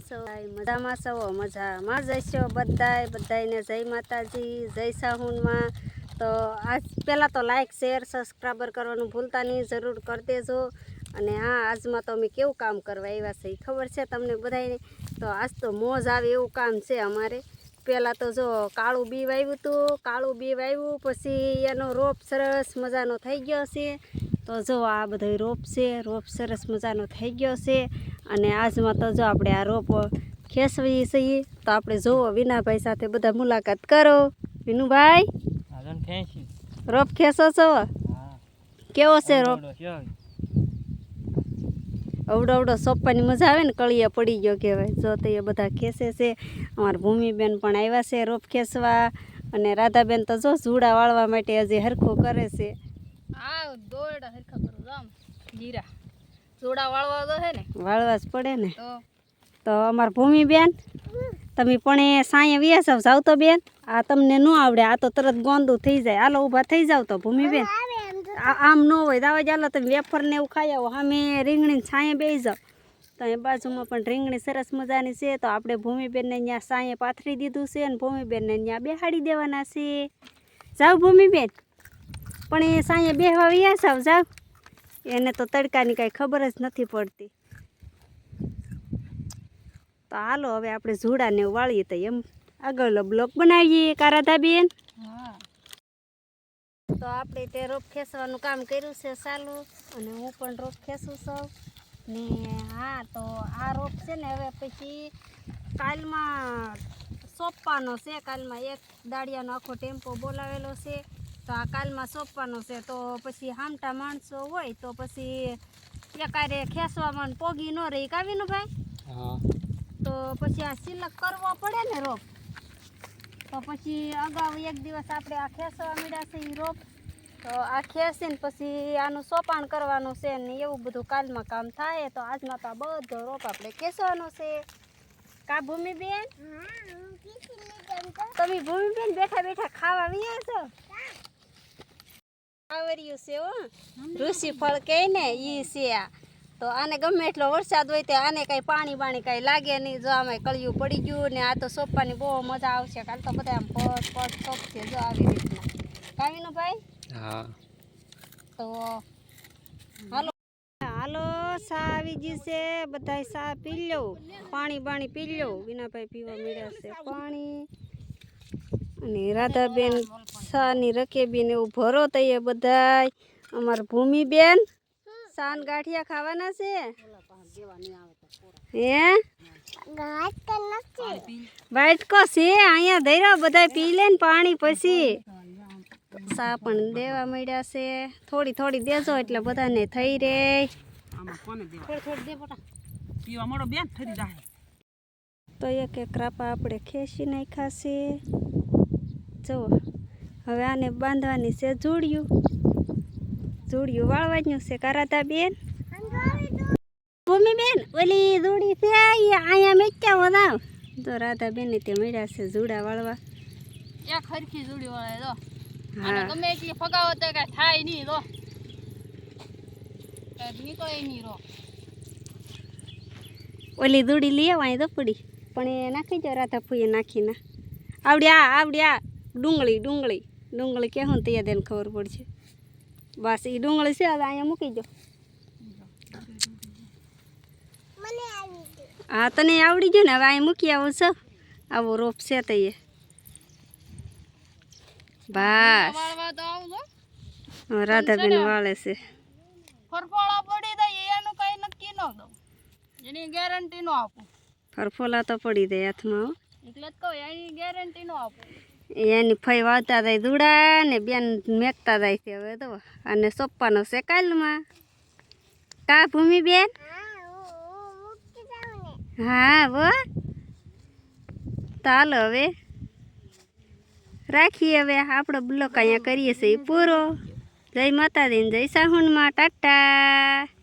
સવાય મજામાં સવો, મજામાં જઈશો બધાય, બધાયને જય માતાજી, જય સાહુનમાં. તો આજ પહેલાં તો લાઇક શેર સબસ્ક્રાઈબર કરવાનું ભૂલતા નહીં, જરૂર કરી દેજો. અને હા, આજમાં તો અમે કેવું કામ કરવા આવ્યા છે ખબર છે તમને બધાને તો આજ તો મોજ આવે એવું કામ છે અમારે. પહેલાં તો જો કાળું બી વાવ્યું હતું, કાળું બી વાવ્યું પછી એનો રોપ સરસ મજાનો થઈ ગયો છે. તો જો આ બધો રોપ છે રોપ સરસ મજાનો થઈ ગયો છે અને આજમાં તો જો આપણે આ રોપ ખેંચવી છીએ તો આપણે જોવો વિનાભાઈ સાથે બધા મુલાકાત કરો. વિનુભાઈ? રોપ ખેંચો છો? કેવો છે રોપ? અવડો અવડો સોંપવાની મજા આવે ને કળિયા પડી ગયો કહેવાય. જો તો એ બધા ખેંચે છે. અમારા ભૂમિબેન પણ આવ્યા છે રોપ ખેંચવા. અને રાધાબેન તો જો ઝૂડા વાળવા માટે હજી હરખું કરે છે. હા દોરડા હરખા કરો છો જીરા જોડા વાળવા તો હે ને. વાળવા જ પડે ને. તો? તો ભૂમિ બેન તમે પણ એ સાંયે વ્યાસ આવ જાવ તો બેન. આ તમને ન આવડે આ તો તરત ગોંદું થઈ જાય. હાલો ઊભા થઈ જાવ તો ભૂમિબેન. આ આમ ન હોય દાવા ચાલો તમે વેફર ને એવું ખાઈ આવો. અમે રીંગણી છાંયે બેસી જાઓ તો એ બાજુમાં પણ રીંગણી સરસ મજાની છે તો આપણે ભૂમિબેનને ત્યાં સાંયે પાથરી દીધું છે અને ભૂમિબેનને ત્યાં બેહાડી દેવાના છે. જાઓ ભૂમિબેન. પણ એ સાંયે બેહવા વ્યાસ સાવ જાવ. એને તો તડકાની કાંઈ ખબર જ નથી પડતી. તો હાલો, હવે આપણે ઝૂડાને વાળીએ તો એમ. આગળ બ્લોક બનાવીએ કારાધાબેન તો આપણે તે રોપ ખેંચવાનું કામ કર્યું છે ચાલુ, અને હું પણ રોપ ખેંચું છું. ને હા, તો આ રોપ છે ને હવે પછી કાલમાં સોંપવાનો છે. કાલમાં એક દાળિયાનો આખો ટેમ્પો બોલાવેલો છે. તો આ કાલમાં સોંપવાનો છે. તો પછી હામટા માણસો હોય તો પછી એકારે ખેંચવામાં પોગી ન રહી. કાવીનું ભાઈ તો પછી આ સિલક કરવો પડે ને રોપ? તો પછી અગાઉ એક દિવસ આપણે આ ખેંચવા મળ્યા છે એ રોપ. તો આ ખેંચીને પછી આનું સોપાણ કરવાનું છે ને એવું બધું કાલમાં કામ થાય. તો આજમાં તો આ બધો રોપ આપણે ખેંચવાનો છે. કા ભૂમિબેન? તમે ભૂમિબેન બેઠા બેઠા ખાવા વિયા છો? આવર્યું છે હો. ઋષિ ફળ કહે ને ઈ છે. આ તો આને ગમે એટલો વરસાદ હોય તો આને કઈ પાણી બાણી કઈ લાગે નહીં. જો આમાં કળિયું પડી ગયું ને આ તો સોંપવાની બહુ મજા આવશે. કાલ તો બધા આમ પટ પટ સોંપશે જો આવી રીતના. કામીનો ભાઈ? હા. તો હાલો. હાલો સા આવી ગઈ છે. બધા સા પી લો પાણી બાણી પી લો વિનાભાઈ પીવા મળ્યા છે. પાણી. અને રાધાબેન સાની, રકેબીને એવું ભરો તઈએ બધાય. અમાર ભૂમિબેન, સાન ગાંઠિયા ખાવાના છે? હે? વાટકો છે? અહીંયા ધર્યા બધા પી લે ને પાણી પછી. સા પણ દેવા મળ્યા છે. થોડી થોડી દેજો એટલે બધાને થઈ રે. થોડી થોડી દે બેન ફરી જાય તો એક એક રાપા આપણે ખેંચી નાખ્યા છે. જુઓ હવે આને બાંધવાની છે જોડિયું. જોડિયું વાળવાનું છે કરાતા બેન ભૂમિબેન ઓલી જોડી છે અહીંયા મેચ્યા વધાવ તો રાધા બેને તે મળ્યા છે જોડા વાળવા. એક હરખી જોડી વાળા જો. અને ગમે એટલી ફગાવો તો કઈ થાય નહીં નીકળે નહીં રો ઓલી દૂડી લઈ આવવાની તો પડી. પણ એ નાખી જાય રાધા ફૂએ નાખી ના આવડી આ આવડી આ ડુંગળી ડુંગળી. ડુંગળી કે હું તૈયાર તેને ખબર પડશે. બસ એ ડુંગળી છે હવે અહીંયા મૂકી દો. હા તને આવડી ગયો ને હવે અહીં મૂકી આવો છો. આવો રોપ છે તૈયે બસ. રાધાબેન વાળે છે. ફરફોળા પડી જાય એનું કઈ નક્કી ન દઉં. એની ગેરંટી નો આપું. ફરફોલા તો પડી દે હાથમાં. એટલે જ કહું એની ગેરંટી નો આપું. એની ફઈ વાવતા જાય દુડા ને બેન મેકતા જાય છે હવે તો. અને સોપાનો છે કાલમાં. કા ભૂમિ બેન? હા વો તો હવે. રાખીએ હવે આપણો બ્લોક અહીંયા કરીએ છીએ પૂરો. જય માતાજીને જય સાહુનમાં ટાટા.